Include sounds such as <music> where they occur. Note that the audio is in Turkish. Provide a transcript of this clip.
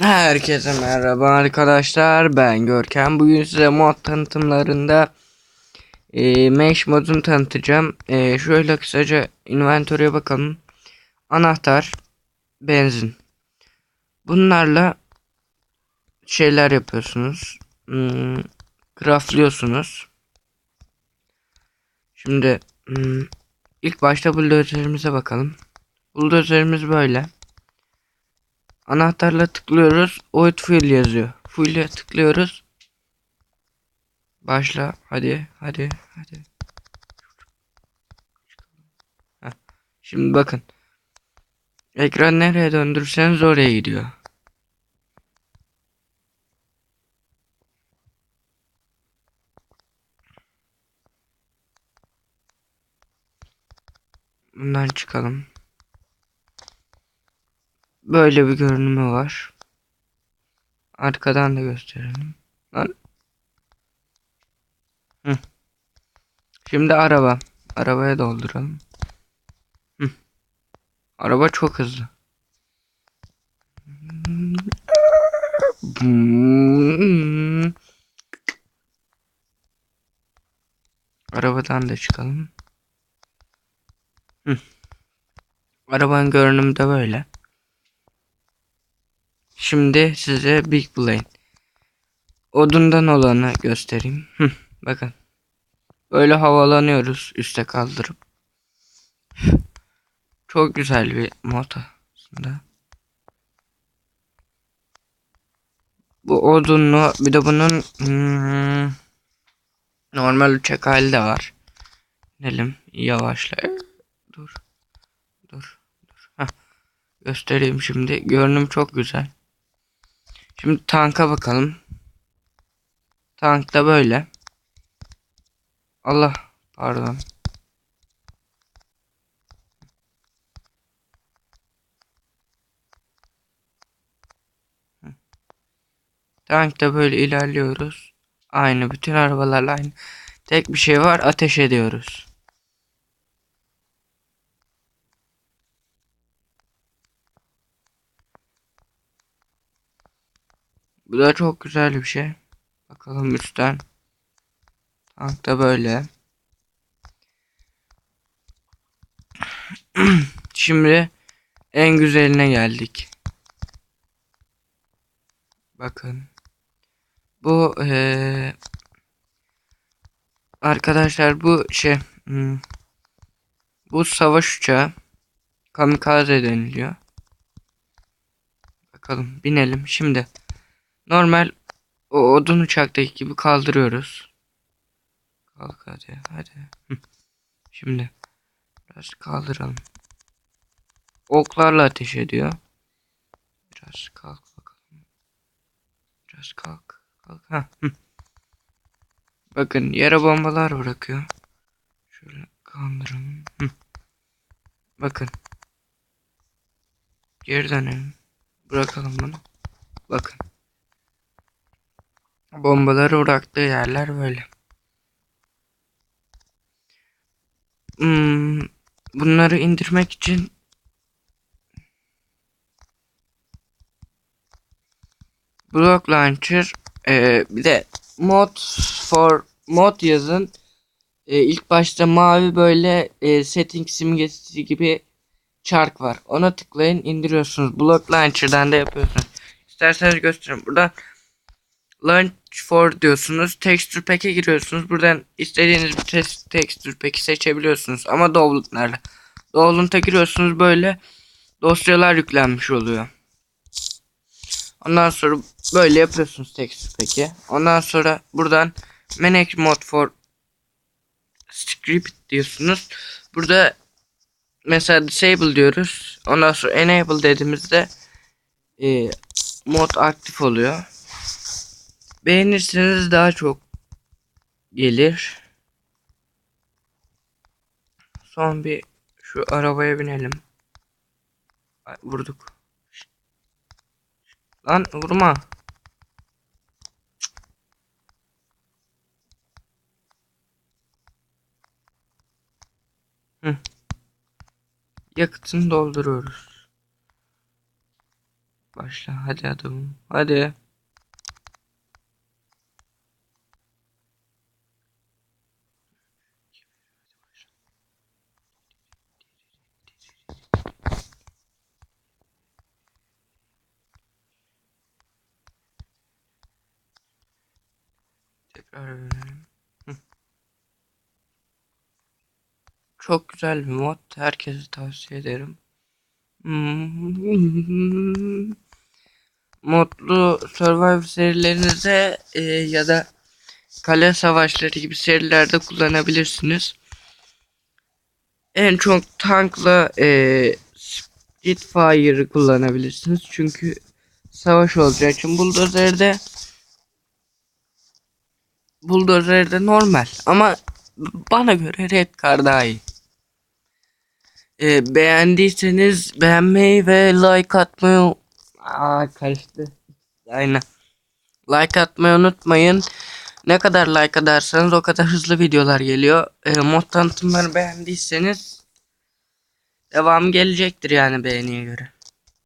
Herkese merhaba arkadaşlar. Ben Görkem. Bugün size mod tanıtımlarında e, Mesh modunu tanıtacağım. E, şöyle kısaca inventory'e bakalım. Anahtar benzin. Bunlarla şeyler yapıyorsunuz. Hmm, craftlıyorsunuz şimdi hmm, ilk başta bulldozerimize bakalım. Buldozerimiz böyle Anahtarla tıklıyoruz. Void fuel yazıyor. Fuel'e tıklıyoruz. Başla. Hadi. Hadi. Hadi. Şimdi bakın. Ekran nereye döndürseniz oraya gidiyor. Bundan çıkalım. Böyle bir görünümü var. Arkadan da gösterelim. Lan. Hı. Şimdi araba. Arabaya dolduralım. Hı. Araba çok hızlı. Arabadan da çıkalım. Hı. Arabanın görünümü de böyle. Şimdi size Big Plane odundan olanı göstereyim. Bakın. Böyle havalanıyoruz üste kaldırıp. Çok güzel bir mod aslında. Bu odunlu bir de bunun hmm, normal uçak hali de var. Gidelim yavaşla. Dur. Dur. Dur. Heh. Göstereyim şimdi. Görünüm çok güzel. Şimdi tanka bakalım. Tank da böyle. Allah pardon. Tankta böyle ilerliyoruz. Aynı bütün arabalarla aynı. Tek bir şey var ateş ediyoruz. Bu da çok güzel bir şey. Bakalım üstten. Tank da böyle. <clears throat> Şimdi en güzeline geldik. Bakın. Bu ee, arkadaşlar bu şey hmm, bu savaş uçağı kamikaze deniliyor. Bakalım binelim şimdi. Normal o odun uçaktaki gibi kaldırıyoruz. Kalk hadi hadi. Şimdi biraz kaldıralım. Oklarla ateş ediyor. Biraz kalk bakalım. Biraz kalk. Kalk. Ha. Bakın yere bombalar bırakıyor. Şöyle kaldıralım. Hı. Bakın. Geri dönelim. Bırakalım bunu. Bakın. Bombaları bıraktığı yerler böyle. Hmm, bunları indirmek için Block Launcher e, bir de mod for mod yazın. E, ilk başta mavi böyle e, setting simgesi gibi çark var. Ona tıklayın indiriyorsunuz. Block Launcher'dan da yapıyorsunuz. İsterseniz göstereyim. Buradan Launch for diyorsunuz. Texture Pack'e giriyorsunuz. Buradan istediğiniz bir te texture pack'i seçebiliyorsunuz. Ama downloadlarla. Download'a giriyorsunuz böyle dosyalar yüklenmiş oluyor. Ondan sonra böyle yapıyorsunuz texture pack'i. Ondan sonra buradan manage mode for script diyorsunuz. Burada mesela disable diyoruz. Ondan sonra enable dediğimizde e, mod aktif oluyor. Beğenirseniz daha çok gelir. Son bir şu arabaya binelim. Ay, vurduk. Lan vurma. Hı. Yakıtını dolduruyoruz. Başla hadi adamım. Hadi. Tekrar verelim. Çok güzel bir mod. Herkese tavsiye ederim. Hmm. Modlu Survivor serilerinize e, ya da kale savaşları gibi serilerde kullanabilirsiniz. En çok tankla e, Spitfire'ı kullanabilirsiniz. Çünkü savaş olacağı için Bulldozer'de Bulldozer'de normal ama bana göre Red Car daha iyi. E, beğendiyseniz beğenmeyi ve like atmayı Aa karıştı. Aynen. Like atmayı unutmayın. Ne kadar like atarsanız o kadar hızlı videolar geliyor. E, mod tanıtımları beğendiyseniz devam gelecektir yani beğeniye göre.